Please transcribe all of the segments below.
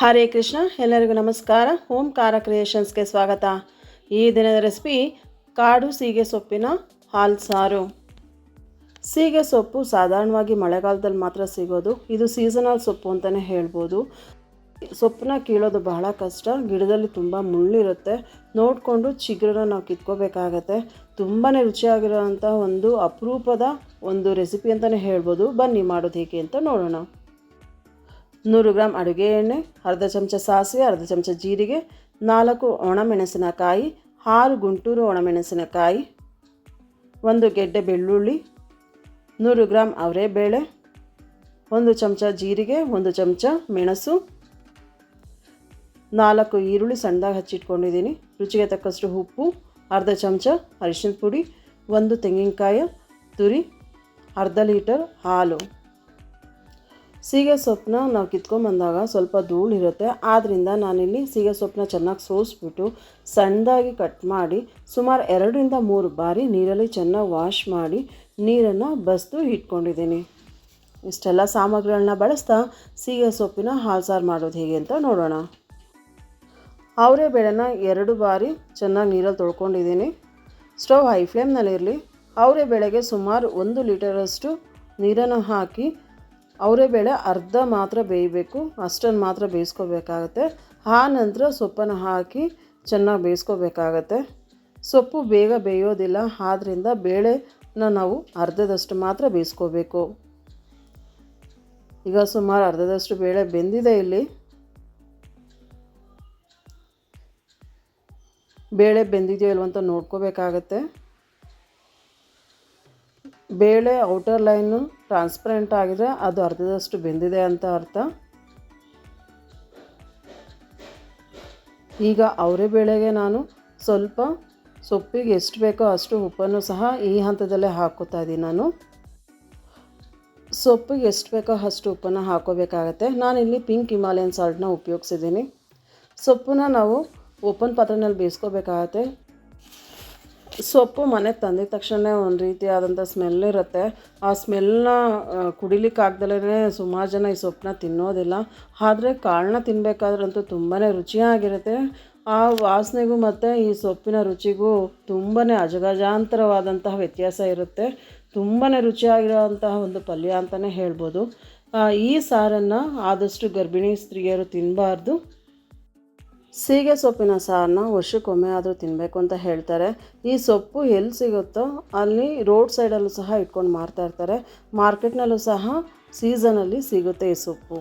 ಹರೇ ಕೃಷ್ಣ, ಎಲ್ಲರಿಗೂ ನಮಸ್ಕಾರ. ಓಂಕಾರ ಕ್ರಿಯೇಷನ್ಸ್ಗೆ ಸ್ವಾಗತ. ಈ ದಿನದ ರೆಸಿಪಿ, ಕಾಡು ಸೀಗೆ ಸೊಪ್ಪಿನ ಹಾಲು ಸಾರು. ಸೀಗೆ ಸೊಪ್ಪು ಸಾಧಾರಣವಾಗಿ ಮಳೆಗಾಲದಲ್ಲಿ ಮಾತ್ರ ಸಿಗೋದು. ಇದು ಸೀಸನಲ್ ಸೊಪ್ಪು ಅಂತಲೇ ಹೇಳ್ಬೋದು. ಸೊಪ್ಪನ್ನ ಕೀಳೋದು ಬಹಳ ಕಷ್ಟ. ಗಿಡದಲ್ಲಿ ತುಂಬ ಮುಳ್ಳಿರುತ್ತೆ. ನೋಡಿಕೊಂಡು ಚಿಗುರನ್ನ ನಾವು ಕಿತ್ಕೋಬೇಕಾಗತ್ತೆ. ತುಂಬಾ ರುಚಿಯಾಗಿರೋವಂಥ ಒಂದು ಅಪರೂಪದ ಒಂದು ರೆಸಿಪಿ ಅಂತಲೇ ಹೇಳ್ಬೋದು. ಬನ್ನಿ ಮಾಡೋದು ಹೇಗೆ ಅಂತ ನೋಡೋಣ. ನೂರು ಗ್ರಾಮ್ ಅಡುಗೆ ಎಣ್ಣೆ, ಅರ್ಧ ಚಮಚ ಸಾಸಿವೆ, ಅರ್ಧ ಚಮಚ ಜೀರಿಗೆ, ನಾಲ್ಕು ಒಣಮೆಣಸಿನಕಾಯಿ, ಆರು ಗುಂಟೂರು ಒಣಮೆಣಸಿನಕಾಯಿ, ಒಂದು ಗೆಡ್ಡೆ ಬೆಳ್ಳುಳ್ಳಿ, ನೂರು ಗ್ರಾಮ್ ಅವರೆಬೇಳೆ, ಒಂದು ಚಮಚ ಜೀರಿಗೆ, ಒಂದು ಚಮಚ ಮೆಣಸು, ನಾಲ್ಕು ಈರುಳ್ಳಿ ಸಣ್ಣದಾಗಿ ಹಚ್ಚಿಟ್ಕೊಂಡಿದ್ದೀನಿ. ರುಚಿಗೆ ತಕ್ಕಷ್ಟು ಉಪ್ಪು, ಅರ್ಧ ಚಮಚ ಅರಿಶಿನ ಪುಡಿ, ಒಂದು ತೆಂಗಿನಕಾಯಿ, ತುರಿ, ಅರ್ಧ ಲೀಟರ್ ಹಾಲು. ಸೀಗೆ ಸೊಪ್ಪನ್ನ ನಾವು ಕಿತ್ಕೊಂಬಂದಾಗ ಸ್ವಲ್ಪ ಧೂಳಿರುತ್ತೆ ಆದ್ದರಿಂದ ನಾನಿಲ್ಲಿ ಸೀಗೆ ಸೊಪ್ಪನ್ನ ಚೆನ್ನಾಗಿ ಸೋಸಿಬಿಟ್ಟು ಸಣ್ಣದಾಗಿ ಕಟ್ ಮಾಡಿ ಸುಮಾರು ಎರಡರಿಂದ ಮೂರು ಬಾರಿ ನೀರಲ್ಲಿ ಚೆನ್ನಾಗಿ ವಾಶ್ ಮಾಡಿ ನೀರನ್ನು ಬಸ್ದು ಇಟ್ಕೊಂಡಿದ್ದೀನಿ. ಇಷ್ಟೆಲ್ಲ ಸಾಮಗ್ರಿಗಳನ್ನ ಬಳಸ್ತಾ ಸೀಗೆ ಸೊಪ್ಪಿನ ಹಾಲು ಸಾರು ಮಾಡೋದು ಹೇಗೆ ಅಂತ ನೋಡೋಣ. ಅವರೆ ಬೇಳೆನ ಎರಡು ಬಾರಿ ಚೆನ್ನಾಗಿ ನೀರಲ್ಲಿ ತೊಳ್ಕೊಂಡಿದ್ದೀನಿ. Stove high ಫ್ಲೇಮ್ನಲ್ಲಿರಲಿ. ಅವರೇ ಬೇಳೆಗೆ ಸುಮಾರು ಒಂದು ಲೀಟರಷ್ಟು ನೀರನ್ನು ಹಾಕಿ ಅವರೆಬೇಳೆ ಅರ್ಧ ಮಾತ್ರ ಬೇಯಬೇಕು, ಅಷ್ಟನ್ನು ಮಾತ್ರ ಬೇಯಿಸ್ಕೋಬೇಕಾಗತ್ತೆ. ಆ ನಂತರ ಸೊಪ್ಪನ್ನು ಹಾಕಿ ಚೆನ್ನಾಗಿ ಬೇಯಿಸ್ಕೋಬೇಕಾಗತ್ತೆ. ಸೊಪ್ಪು ಬೇಗ ಬೇಯೋದಿಲ್ಲ ಆದ್ದರಿಂದ ಬೇಳೆನ ನಾವು ಅರ್ಧದಷ್ಟು ಮಾತ್ರ ಬೇಯಿಸ್ಕೋಬೇಕು. ಈಗ ಸುಮಾರು ಅರ್ಧದಷ್ಟು ಬೇಳೆ ಬೆಂದಿದೆ ಇಲ್ಲಿ. ಬೇಳೆ ಬೆಂದಿದೆಯೋ ಇಲ್ವಂತ ನೋಡ್ಕೋಬೇಕಾಗತ್ತೆ. ಬೇಳೆ ಔಟರ್ ಲೈನು ಟ್ರಾನ್ಸ್ಪರೆಂಟ್ ಆಗಿದೆ. ಅದು ಅರ್ಧದಷ್ಟು ಬೆಂದಿದೆ ಅಂತ ಅರ್ಥ. ಈಗ ಅವರೆ ಬೇಳೆಗೆ ನಾನು ಸ್ವಲ್ಪ ಸೊಪ್ಪಿಗೆ ಎಷ್ಟು ಬೇಕೋ ಅಷ್ಟು ಉಪ್ಪನ್ನು ಸಹ ಈ ಹಂತದಲ್ಲೇ ಹಾಕೋತಾ ಇದ್ದೀನಿ ನಾನು. ಸೊಪ್ಪಿಗೆ ಎಷ್ಟು ಬೇಕೋ ಅಷ್ಟು ಉಪ್ಪನ್ನು ಹಾಕೋಬೇಕಾಗತ್ತೆ. ಇಲ್ಲಿ ಪಿಂಕ್ ಹಿಮಾಲಯನ್ ಸಾಲ್ಟ್ನ ಉಪಯೋಗಿಸಿದ್ದೀನಿ. ಸೊಪ್ಪನ್ನ ನಾವು ಓಪನ್ ಪಾತ್ರೆನಲ್ಲಿ ಬೇಯಿಸ್ಕೋಬೇಕಾಗತ್ತೆ. ಸೊಪ್ಪು ಮನೆಗೆ ತಂದಿದ ತಕ್ಷಣ ಒಂದು ರೀತಿಯಾದಂಥ ಸ್ಮೆಲ್ ಇರುತ್ತೆ. ಆ ಸ್ಮೆಲ್ನ ಕುಡಿಲಿಕ್ಕಾಗ್ದಲೇ ಸುಮಾರು ಜನ ಈ ಸೊಪ್ಪನ್ನ ತಿನ್ನೋದಿಲ್ಲ. ಆದರೆ ಕಾಳನ್ನ ತಿನ್ನಬೇಕಾದ್ರಂತೂ ತುಂಬಾ ರುಚಿಯಾಗಿರುತ್ತೆ. ಆ ವಾಸನೆಗೂ ಮತ್ತು ಈ ಸೊಪ್ಪಿನ ರುಚಿಗೂ ತುಂಬಾ ಅಜಗಜಾಂತರವಾದಂತಹ ವ್ಯತ್ಯಾಸ ಇರುತ್ತೆ. ತುಂಬಾ ರುಚಿಯಾಗಿರೋವಂತಹ ಒಂದು ಪಲ್ಯ ಅಂತಲೇ ಹೇಳ್ಬೋದು. ಈ ಸಾರನ್ನು ಆದಷ್ಟು ಗರ್ಭಿಣಿ ಸ್ತ್ರೀಯರು ತಿನ್ನಬಾರ್ದು ಸೀಗೆ ಸೊಪ್ಪಿನ ಸಾರನ್ನ ವರ್ಷಕ್ಕೊಮ್ಮೆ ಆದರೂ ತಿನ್ನಬೇಕು ಅಂತ ಹೇಳ್ತಾರೆ. ಈ ಸೊಪ್ಪು ಎಲ್ಲಿ ಸಿಗುತ್ತೋ ಅಲ್ಲಿ ರೋಡ್ ಸೈಡಲ್ಲೂ ಸಹ ಇಟ್ಕೊಂಡು ಮಾರ್ತಾ ಇರ್ತಾರೆ. ಮಾರ್ಕೆಟ್ನಲ್ಲೂ ಸಹ ಸೀಸನಲ್ಲಿ ಸಿಗುತ್ತೆ ಈ ಸೊಪ್ಪು.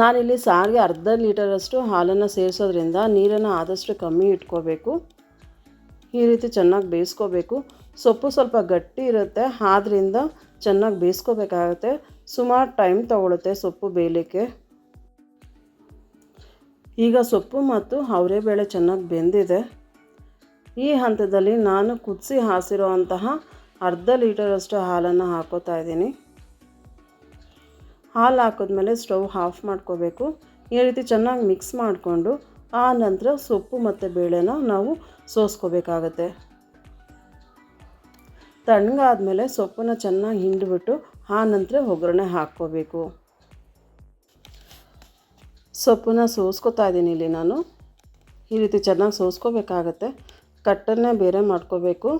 ನಾನಿಲ್ಲಿ ಸಾರಿಗೆ ಅರ್ಧ ಲೀಟರಷ್ಟು ಹಾಲನ್ನು ಸೇರಿಸೋದ್ರಿಂದ ನೀರನ್ನು ಆದಷ್ಟು ಕಮ್ಮಿ ಇಟ್ಕೋಬೇಕು. ಈ ರೀತಿ ಚೆನ್ನಾಗಿ ಬೇಯಿಸ್ಕೋಬೇಕು. ಸೊಪ್ಪು ಸ್ವಲ್ಪ ಗಟ್ಟಿ ಇರುತ್ತೆ ಆದ್ದರಿಂದ ಚೆನ್ನಾಗಿ ಬೇಯಿಸ್ಕೋಬೇಕಾಗುತ್ತೆ. ಸುಮಾರು ಟೈಮ್ ತೊಗೊಳುತ್ತೆ ಸೊಪ್ಪು ಬೇಯಲಿಕ್ಕೆ. ಈಗ ಸೊಪ್ಪು ಮತ್ತು ಅವರೆಬೇಳೆ ಚೆನ್ನಾಗಿ ಬೆಂದಿದೆ. ಈ ಹಂತದಲ್ಲಿ ನಾನು ಕುದಿಸಿ ಹಾಸಿರುವಂತಹ ಅರ್ಧ ಲೀಟರಷ್ಟು ಹಾಲನ್ನು ಹಾಕೋತಾ ಇದ್ದೀನಿ. ಹಾಲು ಹಾಕಿದ್ಮೇಲೆ ಸ್ಟವ್ ಆಫ್ ಮಾಡ್ಕೋಬೇಕು. ಈ ರೀತಿ ಚೆನ್ನಾಗಿ ಮಿಕ್ಸ್ ಮಾಡಿಕೊಂಡು ಆ ನಂತರ ಸೊಪ್ಪು ಮತ್ತು ಬೇಳೆನ ನಾವು ಸೋಸ್ಕೋಬೇಕಾಗತ್ತೆ. ತಣ್ಣಗಾದ್ಮೇಲೆ ಸೊಪ್ಪನ್ನು ಚೆನ್ನಾಗಿ ಹಿಂಡಿಬಿಟ್ಟು ಆ ನಂತರ ಒಗ್ಗರಣೆ ಹಾಕ್ಕೋಬೇಕು. ಸೊಪ್ಪನ್ನ ಸೋಸ್ಕೊತಾ ಇದ್ದೀನಿ ಇಲ್ಲಿ ನಾನು. ಈ ರೀತಿ ಚೆನ್ನಾಗಿ ಸೋಸ್ಕೋಬೇಕಾಗತ್ತೆ. ಕಟ್ಟನ್ನೇ ಬೇರೆ ಮಾಡ್ಕೋಬೇಕು.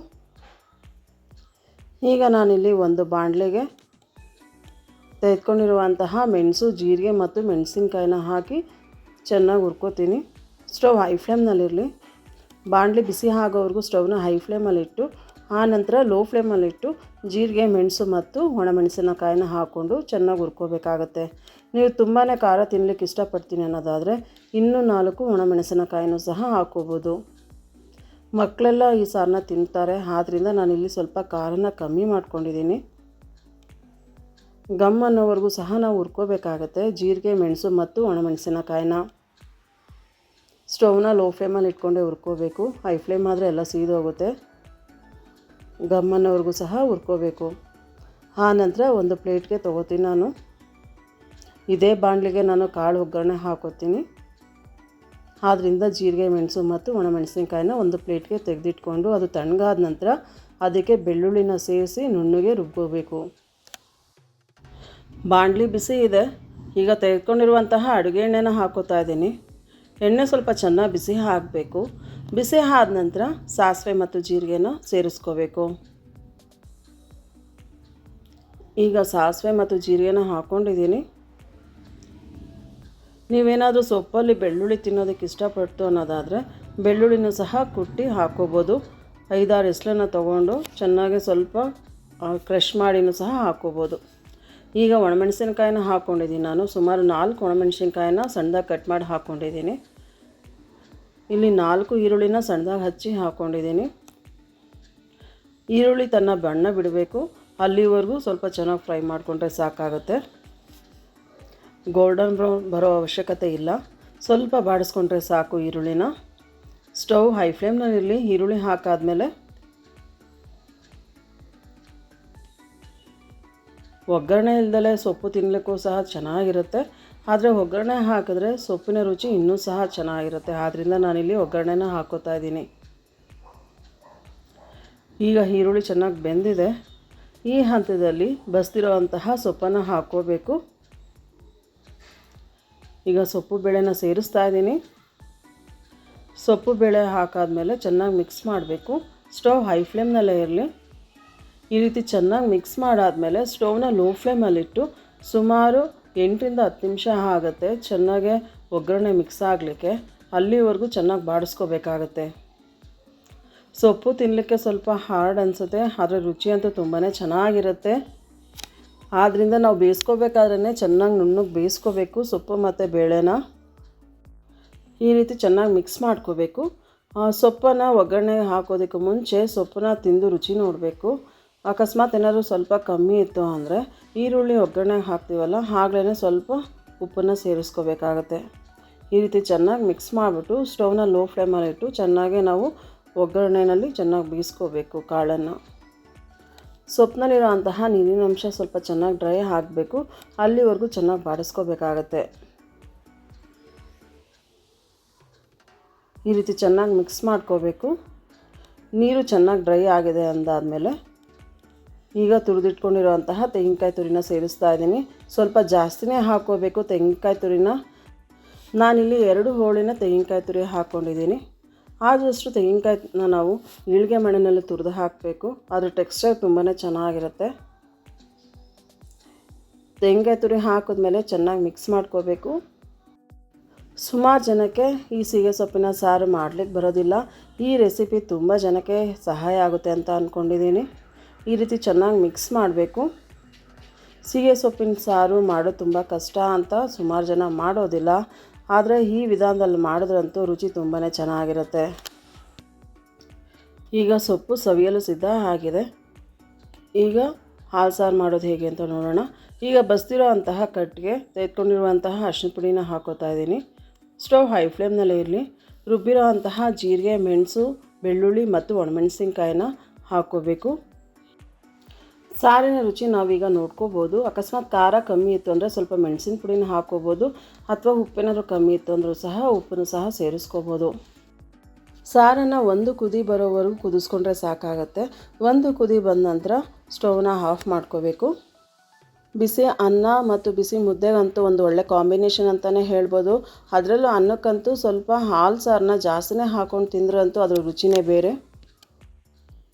ಈಗ ನಾನಿಲ್ಲಿ ಒಂದು ಬಾಣಲೆಗೆ ತೆಗೆದುಕೊಂಡಿರುವಂತಹ ಮೆಣಸು, ಜೀರಿಗೆ ಮತ್ತು ಮೆಣಸಿನ್ಕಾಯಿನ ಹಾಕಿ ಚೆನ್ನಾಗಿ ಹುರ್ಕೋತೀನಿ. Stove high ಫ್ಲೇಮ್ನಲ್ಲಿರಲಿ. ಬಾಣಲೆ ಬಿಸಿ ಆಗೋವರೆಗೂ ಸ್ಟೌವ್ನ ಹೈ ಫ್ಲೇಮಲ್ಲಿಟ್ಟು, ಆ ನಂತರ ಲೋ ಫ್ಲೇಮಲ್ಲಿಟ್ಟು ಜೀರಿಗೆ, ಮೆಣಸು ಮತ್ತು ಒಣಮೆಣಸಿನಕಾಯಿನ ಹಾಕ್ಕೊಂಡು ಚೆನ್ನಾಗಿ ಹುರ್ಕೋಬೇಕಾಗತ್ತೆ. ನೀವು ತುಂಬಾ ಖಾರ ತಿನ್ನಲಿಕ್ಕೆ ಇಷ್ಟಪಡ್ತೀನಿ ಅನ್ನೋದಾದರೆ ಇನ್ನೂ ನಾಲ್ಕು ಒಣಮೆಣಸಿನಕಾಯಿನೂ ಸಹ ಹಾಕೋಬೋದು ಮಕ್ಕಳೆಲ್ಲ ಈ ಸಾರನ್ನ ತಿಂತಾರೆ ಆದ್ದರಿಂದ ನಾನಿಲ್ಲಿ ಸ್ವಲ್ಪ ಖಾರನ ಕಮ್ಮಿ ಮಾಡ್ಕೊಂಡಿದ್ದೀನಿ. ಗಮ್ ಅನ್ನೋವರೆಗೂ ಸಹ ನಾವು ಹುರ್ಕೋಬೇಕಾಗತ್ತೆ, ಜೀರಿಗೆ, ಮೆಣಸು ಮತ್ತು ಒಣಮೆಣಸಿನಕಾಯಿನ. ಸ್ಟೌವ್ನ ಲೋ ಫ್ಲೇಮಲ್ಲಿ ಇಟ್ಕೊಂಡೆ ಹುರ್ಕೋಬೇಕು, ಹೈ ಫ್ಲೇಮ್ ಆದರೆ ಎಲ್ಲ ಸೀದೋಗುತ್ತೆ. ಗಮ್ ಅನ್ನೋವರೆಗೂ ಸಹ ಹುರ್ಕೋಬೇಕು. ಆ ನಂತರ ಒಂದು ಪ್ಲೇಟ್ಗೆ ತೊಗೋತೀನಿ ನಾನು. ಇದೇ ಬಾಣಲಿಗೆ ನಾನು ಕಾಳು ಒಗ್ಗರಣೆ ಹಾಕೋತೀನಿ. ಆದ್ದರಿಂದ ಜೀರಿಗೆ, ಮೆಣಸು ಮತ್ತು ಒಣಮೆಣಸಿನ್ಕಾಯಿನ ಒಂದು ಪ್ಲೇಟ್ಗೆ ತೆಗೆದಿಟ್ಕೊಂಡು ಅದು ತಣ್ಣಗಾದ ನಂತರ ಅದಕ್ಕೆ ಬೆಳ್ಳುಳ್ಳಿನ ಸೇರಿಸಿ ನುಣ್ಣಗೆ ರುಬ್ಕೋಬೇಕು. ಬಾಣಲಿ ಬಿಸಿ ಇದೆ. ಈಗ ತೆಗೆದುಕೊಂಡಿರುವಂತಹ ಅಡುಗೆ ಎಣ್ಣೆನ ಹಾಕೋತಾ ಇದ್ದೀನಿ. ಎಣ್ಣೆ ಸ್ವಲ್ಪ ಚೆನ್ನಾಗಿ ಬಿಸಿ ಹಾಕಬೇಕು. ಬಿಸಿ ಆದ ನಂತರ ಸಾಸಿವೆ ಮತ್ತು ಜೀರಿಗೆನ ಸೇರಿಸ್ಕೋಬೇಕು. ಈಗ ಸಾಸಿವೆ ಮತ್ತು ಜೀರಿಗೆನ ಹಾಕ್ಕೊಂಡಿದ್ದೀನಿ ನೀವೇನಾದರೂ ಸೊಪ್ಪಲ್ಲಿ ಬೆಳ್ಳುಳ್ಳಿ ತಿನ್ನೋದಕ್ಕೆ ಇಷ್ಟಪಡ್ತು ಅನ್ನೋದಾದರೆ ಬೆಳ್ಳುಳ್ಳಿನೂ ಸಹ ಕುಟ್ಟಿ ಹಾಕೋಬೋದು. ಐದಾರು ಎಸ್ಲನ್ನು ತೊಗೊಂಡು ಚೆನ್ನಾಗಿ ಸ್ವಲ್ಪ ಕ್ರಷ್ ಮಾಡಿನೂ ಸಹ ಹಾಕೋಬೋದು. ಈಗ ಒಣಮೆಣಸಿನಕಾಯಿನ ಹಾಕ್ಕೊಂಡಿದ್ದೀನಿ ನಾನು. ಸುಮಾರು ನಾಲ್ಕು ಒಣಮೆಣಸಿನಕಾಯಿನ ಸಣ್ಣದಾಗಿ ಕಟ್ ಮಾಡಿ ಹಾಕ್ಕೊಂಡಿದ್ದೀನಿ ಇಲ್ಲಿ ನಾಲ್ಕು ಈರುಳ್ಳಿನ ಸಣ್ಣದಾಗಿ ಹಚ್ಚಿ ಹಾಕ್ಕೊಂಡಿದ್ದೀನಿ ಈರುಳ್ಳಿ ತನ್ನ ಬಣ್ಣ ಬಿಡಬೇಕು. ಅಲ್ಲಿವರೆಗೂ ಸ್ವಲ್ಪ ಚೆನ್ನಾಗಿ ಫ್ರೈ ಮಾಡಿಕೊಂಡ್ರೆ ಸಾಕಾಗುತ್ತೆ. ಗೋಲ್ಡನ್ ಬ್ರೌನ್ ಬರೋ ಅವಶ್ಯಕತೆ ಇಲ್ಲ. ಸ್ವಲ್ಪ ಬಾಡಿಸ್ಕೊಂಡ್ರೆ ಸಾಕು ಈರುಳ್ಳಿನ. ಸ್ಟವ್ ಹೈ ಫ್ಲೇಮ್ನಲ್ಲಿರಲಿ, ಈರುಳ್ಳಿ ಹಾಕಾದಮೇಲೆ ಒಗ್ಗರಣೆ ಇಲ್ದಲೆ ಸೊಪ್ಪು ತಿನ್ನಲಿಕ್ಕೂ ಸಹ ಚೆನ್ನಾಗಿರುತ್ತೆ. ಆದರೆ ಒಗ್ಗರಣೆ ಹಾಕಿದ್ರೆ ಸೊಪ್ಪಿನ ರುಚಿ ಇನ್ನೂ ಸಹ ಚೆನ್ನಾಗಿರುತ್ತೆ. ಆದ್ದರಿಂದ ನಾನಿಲ್ಲಿ ಒಗ್ಗರಣೆನ ಹಾಕೋತಾ ಇದ್ದೀನಿ. ಈಗ ಈರುಳ್ಳಿ ಚೆನ್ನಾಗಿ ಬೆಂದಿದೆ. ಈ ಹಂತದಲ್ಲಿ ಬಸ್ತಿರೋವಂತಹ ಸೊಪ್ಪನ್ನು ಹಾಕ್ಕೋಬೇಕು ಈಗ ಸೊಪ್ಪು ಬೇಳೆನ ಸೇರಿಸ್ತಾ ಇದ್ದೀನಿ. ಸೊಪ್ಪು ಬೇಳೆ ಹಾಕಾದಮೇಲೆ ಚೆನ್ನಾಗಿ ಮಿಕ್ಸ್ ಮಾಡಬೇಕು. ಸ್ಟವ್ ಹೈ ಫ್ಲೇಮ್ನಲ್ಲೇ ಇರಲಿ. ಈ ರೀತಿ ಚೆನ್ನಾಗಿ ಮಿಕ್ಸ್ ಮಾಡಾದಮೇಲೆ ಸ್ಟವ್ನ ಲೋ ಫ್ಲೇಮಲ್ಲಿಟ್ಟು ಸುಮಾರು ಎಂಟರಿಂದ ಹತ್ತು ನಿಮಿಷ ಆಗುತ್ತೆ ಚೆನ್ನಾಗೆ ಒಗ್ಗರಣೆ ಮಿಕ್ಸ್ ಆಗಲಿಕ್ಕೆ. ಅಲ್ಲಿವರೆಗೂ ಚೆನ್ನಾಗಿ ಬಾಡಿಸ್ಕೋಬೇಕಾಗತ್ತೆ. ಸೊಪ್ಪು ತಿನ್ನಲಿಕ್ಕೆ ಸ್ವಲ್ಪ ಹಾರ್ಡ್ ಅನಿಸುತ್ತೆ, ಆದರೆ ರುಚಿ ಅಂತೂ ತುಂಬಾ ಚೆನ್ನಾಗಿರುತ್ತೆ. ಆದ್ದರಿಂದ ನಾವು ಬೇಯಿಸ್ಕೋಬೇಕಾದ್ರೇ ಚೆನ್ನಾಗಿ ನುಣ್ಣಗೆ ಬೇಯಿಸ್ಕೋಬೇಕು, ಸೊಪ್ಪು ಮತ್ತು ಬೇಳೆನ ಈ ರೀತಿ ಚೆನ್ನಾಗಿ ಮಿಕ್ಸ್ ಮಾಡ್ಕೋಬೇಕು. ಸೊಪ್ಪನ್ನು ಒಗ್ಗರಣೆಗೆ ಹಾಕೋದಕ್ಕೆ ಮುಂಚೆ ಸೊಪ್ಪನ್ನ ತಿಂದು ರುಚಿ ನೋಡಬೇಕು. ಅಕಸ್ಮಾತ್ ಏನಾದರೂ ಸ್ವಲ್ಪ ಕಮ್ಮಿ ಇತ್ತು ಅಂದರೆ ಈರುಳ್ಳಿ ಒಗ್ಗರಣೆಗೆ ಹಾಕ್ತೀವಲ್ಲ ಆಗಲೇ ಸ್ವಲ್ಪ ಉಪ್ಪನ್ನು ಸೇರಿಸ್ಕೋಬೇಕಾಗತ್ತೆ. ಈ ರೀತಿ ಚೆನ್ನಾಗಿ ಮಿಕ್ಸ್ ಮಾಡಿಬಿಟ್ಟು ಸ್ಟವ್ನ ಲೋ ಫ್ಲೇಮಲ್ಲಿಟ್ಟು ಚೆನ್ನಾಗಿ ನಾವು ಒಗ್ಗರಣೆಯಲ್ಲಿ ಚೆನ್ನಾಗಿ ಬೀಸ್ಕೋಬೇಕು ಕಾಳನ್ನು. ಸೊಪ್ಪಿನಲ್ಲಿರೋ ಅಂತಹ ನೀರಿನ ಅಂಶ ಸ್ವಲ್ಪ ಚೆನ್ನಾಗಿ ಡ್ರೈ ಹಾಕಬೇಕು ಅಲ್ಲಿವರೆಗೂ ಚೆನ್ನಾಗಿ ಬಾಡಿಸ್ಕೋಬೇಕಾಗತ್ತೆ ಈ ರೀತಿ ಚೆನ್ನಾಗಿ ಮಿಕ್ಸ್ ಮಾಡ್ಕೋಬೇಕು. ನೀರು ಚೆನ್ನಾಗಿ ಡ್ರೈ ಆಗಿದೆ ಅಂದಾದಮೇಲೆ ಈಗ ತುರಿದಿಟ್ಕೊಂಡಿರೋಂತಹ ತೆಂಗಿನಕಾಯಿ ತುರಿನ ಸೇರಿಸ್ತಾ ಇದ್ದೀನಿ. ಸ್ವಲ್ಪ ಜಾಸ್ತಿನೇ ಹಾಕ್ಕೋಬೇಕು ತೆಂಗಿನಕಾಯಿ ತುರಿನ. ನಾನಿಲ್ಲಿ ಎರಡು ಹೋಳಿನ ತೆಂಗಿನಕಾಯಿ ತುರಿ ಹಾಕ್ಕೊಂಡಿದ್ದೀನಿ. ಆದಷ್ಟು ತೆಂಗಿನಕಾಯಿನ ನಾವು ನೀಳಿಗೆ ಮಣ್ಣಿನಲ್ಲಿ ತುರಿದು ಹಾಕಬೇಕು. ಅದ್ರ ಟೆಕ್ಸ್ಚರ್ ತುಂಬಾ ಚೆನ್ನಾಗಿರುತ್ತೆ. ತೆಂಗಿನಕಾಯಿ ತುರಿ ಹಾಕಿದ್ಮೇಲೆ ಚೆನ್ನಾಗಿ ಮಿಕ್ಸ್ ಮಾಡ್ಕೋಬೇಕು. ಸುಮಾರು ಜನಕ್ಕೆ ಈ ಸೀಗೆ ಸೊಪ್ಪಿನ ಸಾರು ಮಾಡಲಿಕ್ಕೆ ಬರೋದಿಲ್ಲ. ಈ ರೆಸಿಪಿ ತುಂಬ ಜನಕ್ಕೆ ಸಹಾಯ ಆಗುತ್ತೆ ಅಂತ ಅಂದ್ಕೊಂಡಿದ್ದೀನಿ ಈ ರೀತಿ ಚೆನ್ನಾಗಿ ಮಿಕ್ಸ್ ಮಾಡಬೇಕು. ಸೀಗೆ ಸೊಪ್ಪಿನ ಸಾರು ಮಾಡೋದು ತುಂಬ ಕಷ್ಟ ಅಂತ ಸುಮಾರು ಜನ ಮಾಡೋದಿಲ್ಲ. ಆದರೆ ಈ ವಿಧಾನದಲ್ಲಿ ಮಾಡಿದ್ರಂತೂ ರುಚಿ ತುಂಬಾ ಚೆನ್ನಾಗಿರುತ್ತೆ. ಈಗ ಸೊಪ್ಪು ಸವಿಯಲು ಸಿದ್ಧ ಆಗಿದೆ. ಈಗ ಹಾಲು ಸಾರು ಮಾಡೋದು ಹೇಗೆ ಅಂತ ನೋಡೋಣ. ಈಗ ಬಸ್ತಿರೋ ಅಂತಹ ಕಟ್ಟಿಗೆ ತೆಗೆದುಕೊಂಡಿರುವಂತಹ ಅರ್ಶಿನ ಪುಡಿನ ಹಾಕೋತಾ ಇದ್ದೀನಿ. ಸ್ಟವ್ ಹೈ ಫ್ಲೇಮ್ನಲ್ಲೇ ಇರಲಿ. ರುಬ್ಬಿರೋ ಅಂತಹ ಜೀರಿಗೆ, ಮೆಣಸು, ಬೆಳ್ಳುಳ್ಳಿ ಮತ್ತು ಒಣಮೆಣಸಿನ್ಕಾಯಿನ ಹಾಕ್ಕೋಬೇಕು. ಸಾರಿನ ರುಚಿ ನಾವೀಗ ನೋಡ್ಕೋಬೋದು. ಅಕಸ್ಮಾತ್ ಖಾರ ಕಮ್ಮಿ ಇತ್ತು ಅಂದರೆ ಸ್ವಲ್ಪ ಮೆಣಸಿನ ಪುಡಿನ ಹಾಕೋಬೋದು. ಅಥವಾ ಉಪ್ಪೇನಾದರೂ ಕಮ್ಮಿ ಇತ್ತು ಅಂದರೂ ಸಹ ಉಪ್ಪನ್ನು ಸಹ ಸೇರಿಸ್ಕೋಬೋದು. ಸಾರನ್ನು ಒಂದು ಕುದಿ ಬರೋವರೆಗೂ ಕುದಿಸ್ಕೊಂಡ್ರೆ ಸಾಕಾಗತ್ತೆ. ಒಂದು ಕುದಿ ಬಂದ ನಂತರ ಸ್ಟವ್ನ ಆಫ್ ಮಾಡ್ಕೋಬೇಕು. ಬಿಸಿ ಅನ್ನ ಮತ್ತು ಬಿಸಿ ಮುದ್ದೆಗಂತೂ ಒಂದು ಒಳ್ಳೆ ಕಾಂಬಿನೇಷನ್ ಅಂತಲೇ ಹೇಳ್ಬೋದು. ಅದರಲ್ಲೂ ಅನ್ನಕ್ಕಂತೂ ಸ್ವಲ್ಪ ಹಾಲು ಸಾರನ್ನ ಜಾಸ್ತಿನೇ ಹಾಕ್ಕೊಂಡು ತಿಂದ್ರಂತೂ ಅದ್ರ ರುಚಿನೇ ಬೇರೆ.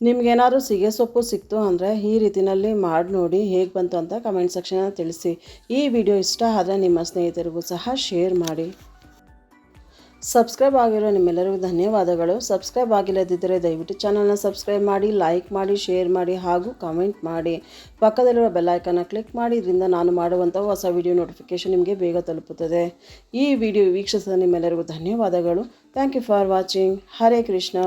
ನಿಮ್ಗೇನಾದ್ರೂ ಸಿಗೆ ಸೊಪ್ಪು ಸಿಕ್ತು ಅಂದರೆ ಈ ರೀತಿಯಲ್ಲಿ ಮಾಡಿ ನೋಡಿ ಹೇಗೆ ಬಂತು ಅಂತ ಕಮೆಂಟ್ ಸೆಕ್ಷನಲ್ಲಿ ತಿಳಿಸಿ. ಈ ವಿಡಿಯೋ ಇಷ್ಟ ಆದರೆ ನಿಮ್ಮ ಸ್ನೇಹಿತರಿಗೂ ಸಹ ಶೇರ್ ಮಾಡಿ. ಸಬ್ಸ್ಕ್ರೈಬ್ ಆಗಿರೋ ನಿಮ್ಮೆಲ್ಲರಿಗೂ ಧನ್ಯವಾದಗಳು. ಸಬ್ಸ್ಕ್ರೈಬ್ ಆಗಿಲ್ಲದಿದ್ದರೆ ದಯವಿಟ್ಟು ಚಾನಲ್ನ ಸಬ್ಸ್ಕ್ರೈಬ್ ಮಾಡಿ ಲೈಕ್ ಮಾಡಿ ಶೇರ್ ಮಾಡಿ ಹಾಗೂ ಕಮೆಂಟ್ ಮಾಡಿ. ಪಕ್ಕದಲ್ಲಿರುವ ಬೆಲ್ಲೈಕನ್ನ ಕ್ಲಿಕ್ ಮಾಡಿ, ಇದರಿಂದ ನಾನು ಮಾಡುವಂಥ ಹೊಸ ವಿಡಿಯೋ ನೋಟಿಫಿಕೇಷನ್ ನಿಮಗೆ ಬೇಗ ತಲುಪುತ್ತದೆ. ಈ ವಿಡಿಯೋ ವೀಕ್ಷಿಸಿದ ನಿಮ್ಮೆಲ್ಲರಿಗೂ ಧನ್ಯವಾದಗಳು. Thank you for watching Hare Krishna